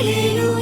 一路。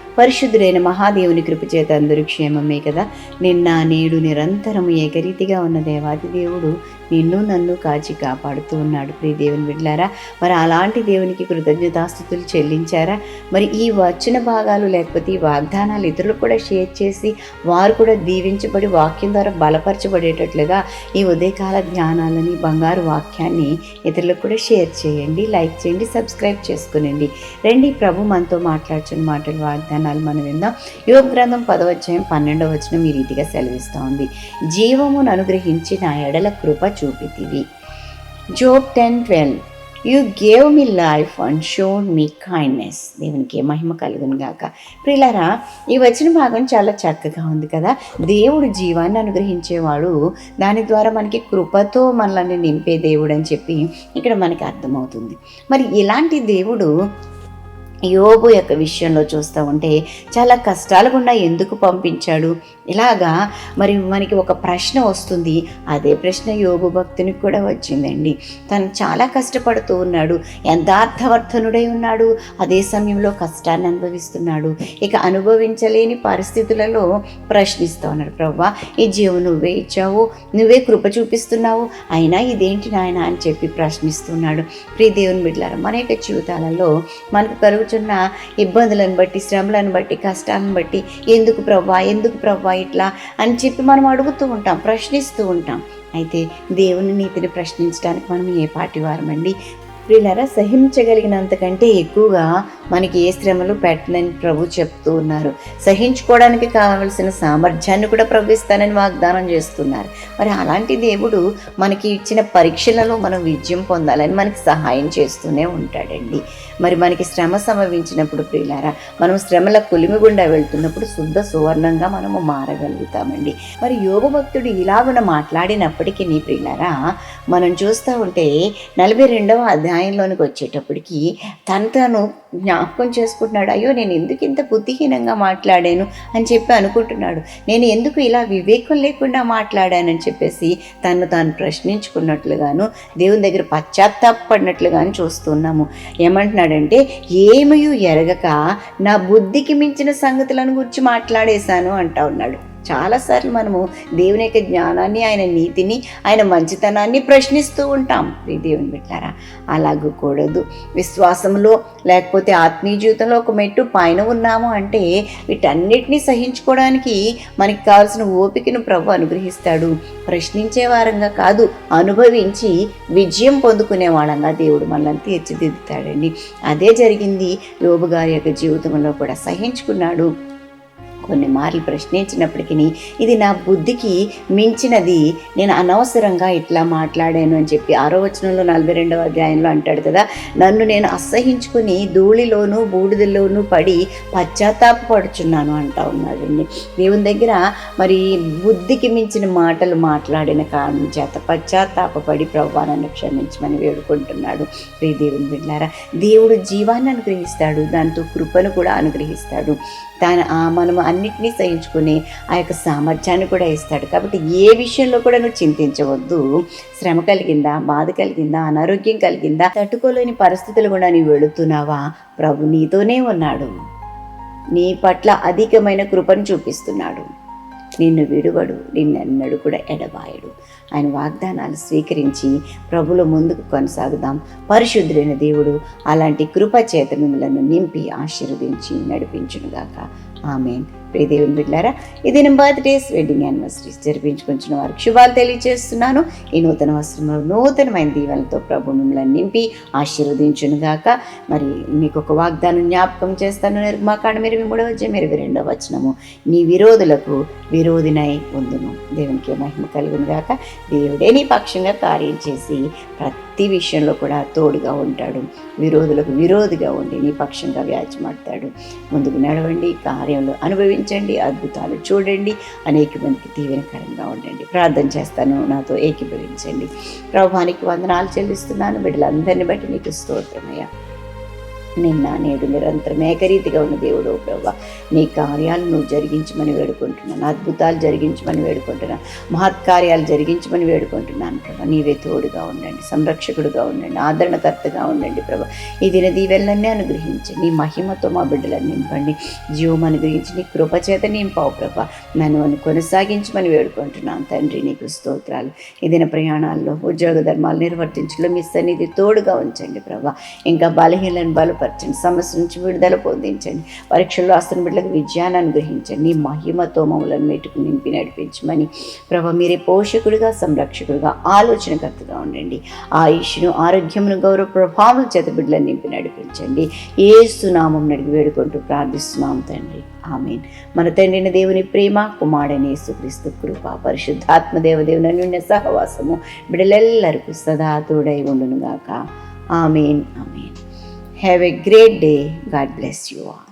పరిశుద్ధుడైన మహాదేవుని కృపచేత అందరూ క్షేమమే కదా. నిన్న నేడు నిరంతరం ఏకరీతిగా ఉన్న దేవాది దేవుడు నిన్ను నన్ను కాచి కాపాడుతూ ఉన్నాడు. ప్రియ దేవుని బిడ్లారా మరి అలాంటి దేవునికి కృతజ్ఞతాస్థుతులు చెల్లించారా? మరి ఈ వచ్చిన భాగాలు లేకపోతే ఈ వాగ్దానాలు ఇతరులకు కూడా షేర్ చేసి వారు కూడా దీవించబడి వాక్యం ద్వారా బలపరచబడేటట్లుగా ఈ ఉదయకాల ధ్యానాలని బంగారు వాక్యాన్ని ఇతరులకు కూడా షేర్ చేయండి లైక్ చేయండి సబ్స్క్రైబ్ చేసుకునండి. రండి ప్రభు మనతో మాట్లాడుచున్న మాటలు ధ్యానాలు మనం విందాం. యోగ గ్రంథం పదవచ్చయం పన్నెండవ వచనం ఈ రీతిగా సెలవిస్తూ ఉంది. జీవమును అనుగ్రహించి నా ఎడల కృప చూపితివి. Job ten twelve. You gave me life and shown me kindness. దేవునికి మహిమ కలుగును గాక. ప్రిలరా ఈ వచ్చిన భాగం చాలా చక్కగా ఉంది కదా. దేవుడు జీవాన్ని అనుగ్రహించేవాడు దాని ద్వారా మనకి కృపతో మనల్ని నింపే దేవుడు అని చెప్పి ఇక్కడ మనకి అర్థమవుతుంది. మరి ఇలాంటి దేవుడు యోబు యొక్క విషయంలో చూస్తూ ఉంటే చాలా కష్టాలు గుండా ఎందుకు పంపించాడు? ఇలాగా మరి మనకి ఒక ప్రశ్న వస్తుంది. అదే ప్రశ్న యోగు భక్తునికి కూడా వచ్చిందండి. తను చాలా కష్టపడుతూ ఉన్నాడు. యథార్థవర్ధనుడై ఉన్నాడు. అదే సమయంలో కష్టాన్ని అనుభవిస్తున్నాడు. ఇక అనుభవించలేని పరిస్థితులలో ప్రశ్నిస్తూ ఉన్నాడు. ప్రవ్వా ఈ జీవం నువ్వే ఇచ్చావు. నువ్వే కృప చూపిస్తున్నావు. అయినా ఇదేంటి నాయన? అని చెప్పి ప్రశ్నిస్తున్నాడు ప్రియ దేవుని బిడ్డలారా మన యొక్క జీవితాలలో మనకు పడుచున్న ఇబ్బందులను బట్టి శ్రమలను బట్టి కష్టాలను బట్టి ఎందుకు ప్రవ్వా ఎందుకు ప్రవ్వా ఇట్లా అని చెప్పి మనం అడుగుతూ ఉంటాం ప్రశ్నిస్తూ ఉంటాం. అయితే దేవుని నీతిని ప్రశ్నించడానికి మనం ఏ పాటి వారమండి ప్రియులరా సహించగలిగినంతకంటే ఎక్కువగా మనకి ఏ శ్రమలు పెట్టనని ప్రభు చెప్తూ ఉన్నారు. సహించుకోవడానికి కావలసిన సామర్థ్యాన్ని కూడా ప్రభు ఇస్తానని వాగ్దానం చేస్తున్నారు. మరి అలాంటి దేవుడు మనకి ఇచ్చిన పరీక్షలలో మనం విజయం పొందాలని మనకి సహాయం చేస్తూనే ఉంటాడండి. మరి మనకి శ్రమ సంభవించినప్పుడు ప్రియులారా మనం శ్రమల కొలిమి గుండా వెళ్తున్నప్పుడు శుద్ధ సువర్ణంగా మనము మారగలుగుతామండి. మరి యోగ భక్తుడు ఇలాగున మాట్లాడినప్పటికీ నీ ప్రియులారా మనం చూస్తూ ఉంటే నలభై రెండవ అధ్యాయంలోనికి వచ్చేటప్పటికి తను తను జ్ఞాపకం చేసుకుంటున్నాడు అయ్యో నేను ఎందుకు ఇంత బుద్ధిహీనంగా మాట్లాడాను? అని చెప్పి అనుకుంటున్నాడు. నేను ఎందుకు ఇలా వివేకం లేకుండా మాట్లాడానని చెప్పేసి తను తాను ప్రశ్నించుకున్నట్లుగాను దేవుని దగ్గర పశ్చాత్తాపడినట్లుగాను చూస్తున్నాము. ఏమంటున్నాడంటే ఏమయూ ఎరగక నా బుద్ధికి మించిన సంగతులను గురించి మాట్లాడేశాను అంటా ఉన్నాడు. చాలాసార్లు మనము దేవుని యొక్క జ్ఞానాన్ని ఆయన నీతిని ఆయన మంచితనాన్ని ప్రశ్నిస్తూ ఉంటాం. ప్రియ దేవుని బిడ్డారా అలాగకూడదు. విశ్వాసంలో లేకపోతే ఆత్మీయ జీవితంలో ఒక మెట్టు పైన ఉన్నాము అంటే వీటన్నిటినీ సహించుకోవడానికి మనకి కావాల్సిన ఓపికను ప్రభు అనుగ్రహిస్తాడు. ప్రశ్నించే వారంగా కాదు అనుభవించి విజయం పొందుకునే వాళ్ళంగా దేవుడు మనల్ని తీర్చిదిద్దుతాడండి. అదే జరిగింది. యోబు గారి యొక్క జీవితంలో కూడా సహించుకున్నాడు. కొన్ని మార్లు ప్రశ్నించినప్పటికీ ఇది నా బుద్ధికి మించినది. నేను అనవసరంగా ఇట్లా మాట్లాడాను అని చెప్పి ఆరో వచనంలో నలభై రెండవ అధ్యాయంలో అంటాడు కదా. నన్ను నేను అసహించుకుని ధూళిలోను బూడిదలోనూ పడి పశ్చాత్తాపడుచున్నాను అంటా ఉన్నాడండి దేవుని దగ్గర మరి బుద్ధికి మించిన మాటలు మాట్లాడిన కారణం చేత పశ్చాత్తాపడి ప్రభా నన్ను క్షమించమని వేడుకుంటున్నాడు. ప్రియ దేవుని బిడ్డారా దేవుడు జీవాన్ని అనుగ్రహిస్తాడు దాంతో కృపను కూడా అనుగ్రహిస్తాడు. తాను ఆ మనం అన్నిటినీ సహించుకునే ఆ యొక్క సామర్థ్యాన్ని కూడా ఇస్తాడు. కాబట్టి ఏ విషయంలో కూడా నువ్వు చింతించవద్దు. శ్రమ కలిగిందా? బాధ కలిగిందా? అనారోగ్యం కలిగిందా? తట్టుకోలేని పరిస్థితులు కూడా నీవు వెళుతున్నావా? ప్రభు నీతోనే ఉన్నాడు. నీ పట్ల అధికమైన కృపను చూపిస్తున్నాడు. నిన్ను విడువడు నిన్నెన్నడు కూడా ఎడబాయడు. ఆయన వాగ్దానాలు స్వీకరించి ప్రభుల ముందుకు కొనసాగుదాం. పరిశుద్ధులైన దేవుడు అలాంటి కృప మిమ్మలను నింపి ఆశీర్వదించి నడిపించునుగాక. ఆమెన్. ప్రియ దేవుని బిడ్డారా ఈ దినం బర్త్డేస్ వెడ్డింగ్ యానివర్సరీస్ జరిపించుకుంటున్న వారికి శుభాలు తెలియజేస్తున్నాను ఈ నూతన వస్త్రంలో నూతనమైన దీవెనతో ప్రభు మిమ్మల్ని నింపి ఆశీర్వదించును గాక. మరి మీకు ఒక వాగ్దానం జ్ఞాపకం చేస్తాను. నిర్మాకాండ మీరు మూడవ మీరు ఇరవై రెండవ వచనము. నీ విరోధులకు విరోధినై ఉందును. దేవునికి మహిమ కలుగును గాక. దేవుడే నీ పక్షంగా కార్యం చేసి ప్రతి విషయంలో కూడా తోడుగా ఉంటాడు. విరోధులకు విరోధిగా ఉండి నీ పక్షంగా వ్యాజ్యమాడతాడు. ముందుకు నడవండి కార్యంలో అనుభవించండి అద్భుతాలు చూడండి అనేక మందికి దీవెనకరంగా ఉండండి. ప్రార్థన చేస్తాను నాతో ఏకీభవించండి. ప్రభానికి వందనాలు చెల్లిస్తున్నాను. బిడ్డలందరిని బట్టి నీకు స్తోత్రమయ్యా. నిన్న నేడు నిరంతరం ఏకరీతిగా ఉన్న దేవుడు ప్రభా. నీ కార్యాలు నువ్వు జరిగించమని వేడుకుంటున్నాను. అద్భుతాలు జరిగించమని వేడుకుంటున్నాను. మహత్కార్యాలు జరిగించమని వేడుకుంటున్నాను ప్రభా. నీవే తోడుగా ఉండండి సంరక్షకుడుగా ఉండండి ఆదరణకర్తగా ఉండండి ప్రభా. ఈ దిన దీవెనలన్నీ అనుగ్రహించి నీ మహిమతో మా బిడ్డలను నింపండి. జీవం అనుగ్రహించి నీ కృపచేత నింపావు ప్రభా. నన్ను అని కొనసాగించమని వేడుకుంటున్నాను తండ్రి నీకు స్తోత్రాలు. ఈ దిన ప్రయాణాల్లో ఉద్యోగ ధర్మాలు నిర్వర్తించడంలో మీ సన్నిధి తోడుగా ఉంచండి ప్రభా. ఇంకా బలహీనలను బలపరచండి. సమస్య నుంచి విడుదల పొందించండి. పరీక్షల్లో రాస్తున్న బిడ్డలకు విజయాన్ని అనుగ్రహించండి. నీ మహిమతో మమ్మలను మెట్టుకు నింపి నడిపించమని ప్రభా మీరే పోషకుడిగా సంరక్షకుడిగా ఆలోచనకర్తగా ఉండండి. ఆయుష్ను ఆరోగ్యమును గౌరవ ప్రభావం చేత బిడ్డలను నింపి నడిపించండి. ఏ సునామం నడిగి వేడుకుంటూ ప్రార్థిస్తున్నాం తండ్రి. ఆమెన్. మన తండ్రిన దేవుని ప్రేమ కుమారుడని యేసుక్రీస్తు కృప పరిశుద్ధాత్మ దేవదేవుని నిన్న సహవాసము బిడ్డలెల్లరికూ సదా తోడై ఉండునుగాక. Amen. Amen. Have a great day. God bless you all.